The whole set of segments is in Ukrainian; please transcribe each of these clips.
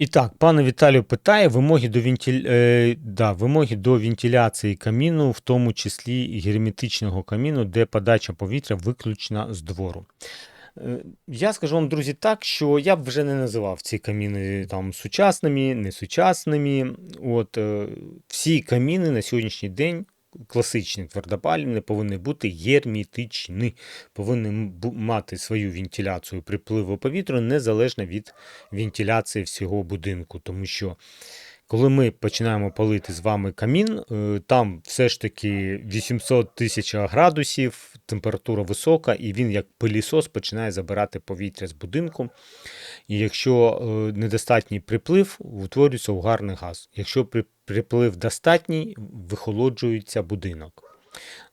І так, пане Віталію питає вимоги до, вентиль... е, да, вимоги до вентиляції каміну, в тому числі герметичного каміну, де подача повітря виключена з двору. Е, Я скажу вам, друзі, так, що я б вже не називав ці каміни там сучасними, несучасними. От, е, всі каміни на сьогоднішній день, класичні твердопалівні, повинні бути герметичні, повинні мати свою вентиляцію припливу повітря незалежно від вентиляції всього будинку. Тому що коли ми починаємо палити з вами камін, е, там все ж таки 800 тисяч градусів, температура висока, і він як пилісос починає забирати повітря з будинку. І якщо е, недостатній приплив, утворюється угарний газ. Якщо приплив достатній, вихолоджується будинок.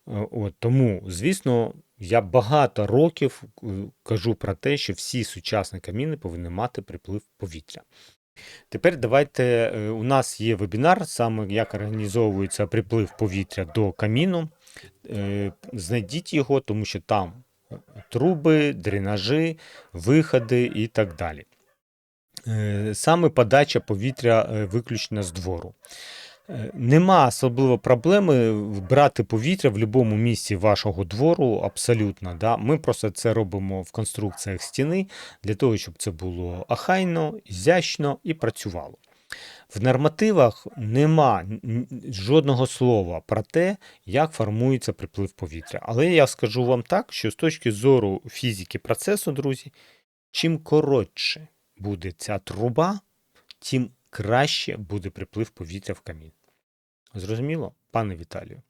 Е, От, тому, звісно, я багато років кажу про те, що всі сучасні каміни повинні мати приплив повітря. Тепер давайте е, у нас є вебінар, саме як організовується приплив повітря до каміну. Е, Знайдіть його, тому що там труби, дренажі, виходи і так далі. Е, Саме подача повітря виключно з двору. Е, Нема особливо проблеми брати повітря в будь-якому місці вашого двору, абсолютно. Да? Ми просто це робимо в конструкціях стіни для того, щоб це було ахайно, ізящно і працювало. В нормативах нема жодного слова про те, як формується приплив повітря. Але я скажу вам так, що з точки зору фізики процесу, друзі, чим коротше буде ця труба, тим краще буде приплив повітря в камін. Зрозуміло, пане Віталію?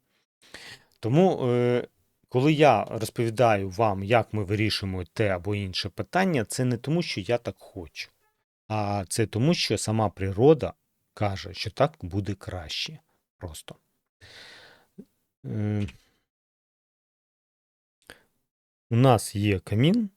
Тому, е, коли я розповідаю вам, як ми вирішуємо те або інше питання, це не тому, що я так хочу, а це тому, що сама природа каже, що так буде краще. Просто. Е, у нас є камін.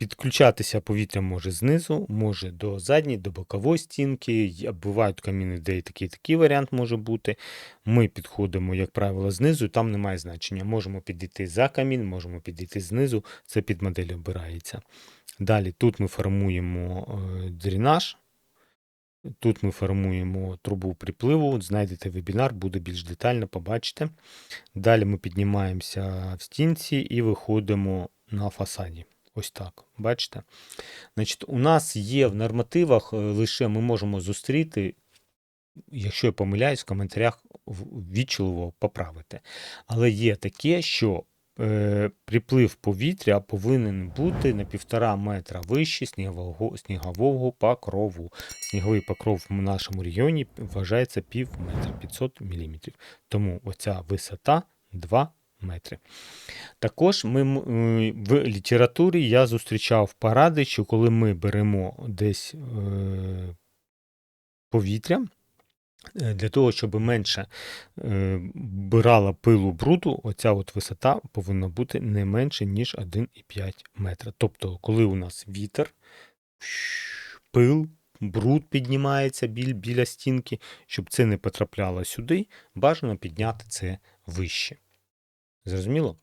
Підключатися повітря може знизу, може до задньої, до бокової стінки. Бувають каміни, де і такий такий варіант може бути. Ми підходимо, як правило, знизу, там немає значення. Можемо підійти за камін, можемо підійти знизу, це під модель обирається. Далі тут ми формуємо е, дренаж, тут ми формуємо трубу припливу. Знайдете вебінар, буде більш детально, побачите. Далі ми піднімаємося в стінці і виходимо на фасаді. Ось так. Бачите? Значить, у нас є в нормативах е, лише ми можемо зустріти, якщо я помиляюсь, в коментарях в- поправити. Але є таке, що е, приплив повітря повинен бути на півтора метра вище снігового, снігового покрову. Сніговий покров в нашому регіоні вважається пів метра 500 мм. Тому оця висота 2 метри. Також ми, е, в літературі я зустрічав поради, що коли ми беремо десь е, повітря, е, для того, щоб менше бирала пилу бруду, оця от висота повинна бути не менше, ніж 1,5 метра. Тобто, коли у нас вітер, пил, бруд піднімається біль, біля стінки, щоб це не потрапляло сюди, бажано підняти це вище. Зрозуміло?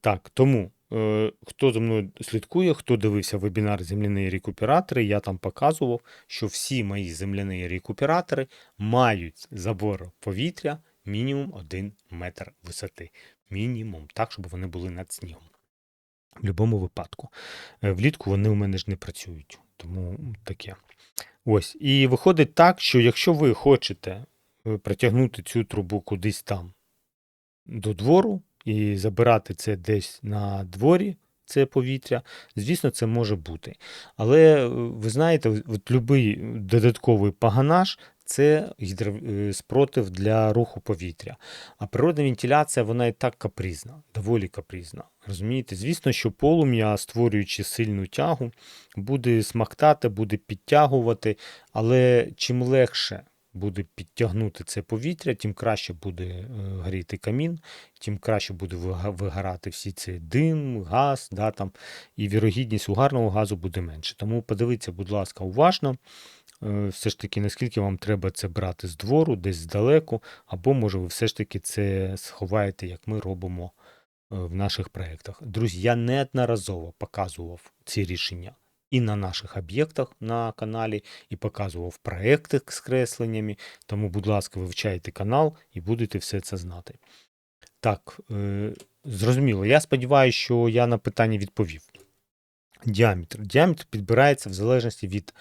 Так, тому е, хто за мною слідкує, хто дивився вебінар земляні рекуператори, я там показував, що всі мої земляні рекуператори мають забор повітря мінімум 1 метр висоти. Мінімум, так, щоб вони були над снігом. В будь-якому випадку. Е, Влітку вони у мене ж не працюють, тому таке. Ось. І виходить так, що якщо ви хочете е, протягнути цю трубу кудись там до двору і забирати це десь на дворі, це повітря, звісно, це може бути. Але е, ви знаєте, от будь-який додатковий паганаж це е, спротив для руху повітря. А природна вентиляція, вона і так капризна, доволі капризна. Розумієте? Звісно, що полум'я, створюючи сильну тягу, буде смактати, буде підтягувати, але чим легше буде підтягнути це повітря, тим краще буде е, горіти камін, тим краще буде вигорати всі ці дим, газ, да, там, і вірогідність угарного газу буде менше. Тому подивіться, будь ласка, уважно. е, Все ж таки, наскільки вам треба це брати з двору, десь здалеку, або може ви все ж таки це сховаєте, як ми робимо е, в наших проєктах. Друзі, я неодноразово показував ці рішення і на наших об'єктах на каналі, і показував проекти з кресленнями. Тому, будь ласка, вивчайте канал і будете все це знати. Так, е, зрозуміло. Я сподіваюся, що я на питання відповів. Діаметр. Діаметр підбирається в залежності від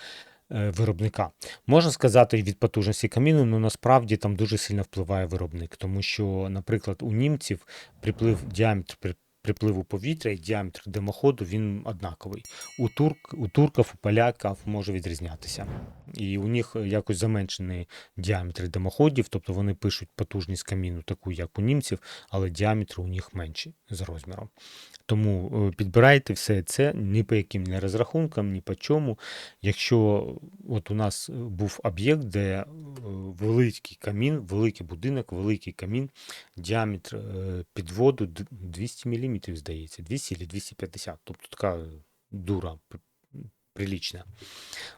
е, виробника. Можна сказати від потужності каміну, але насправді там дуже сильно впливає виробник, тому що, наприклад, у німців приплив діаметр припливу повітря і діаметр димоходу він однаковий. У, турк, у турків, у поляків може відрізнятися. І у них якось заменшений діаметр димоходів, тобто вони пишуть потужність каміну, таку як у німців, але діаметр у них менший за розміром. Тому е, підбирайте все це ні по яким не розрахункам, ні по чому. Якщо от у нас був об'єкт, де е, великий камін, великий будинок, великий камін, діаметр підводу 200 мм, здається, 200 чи 250, тобто така дура пр- прилічна.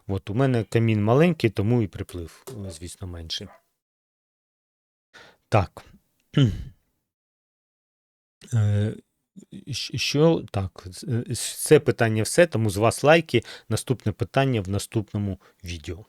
От у мене камін маленький, тому і приплив, е, звісно, менший. Так. Е, Що так, е, це питання все, тому з вас лайки. Наступне питання в наступному відео.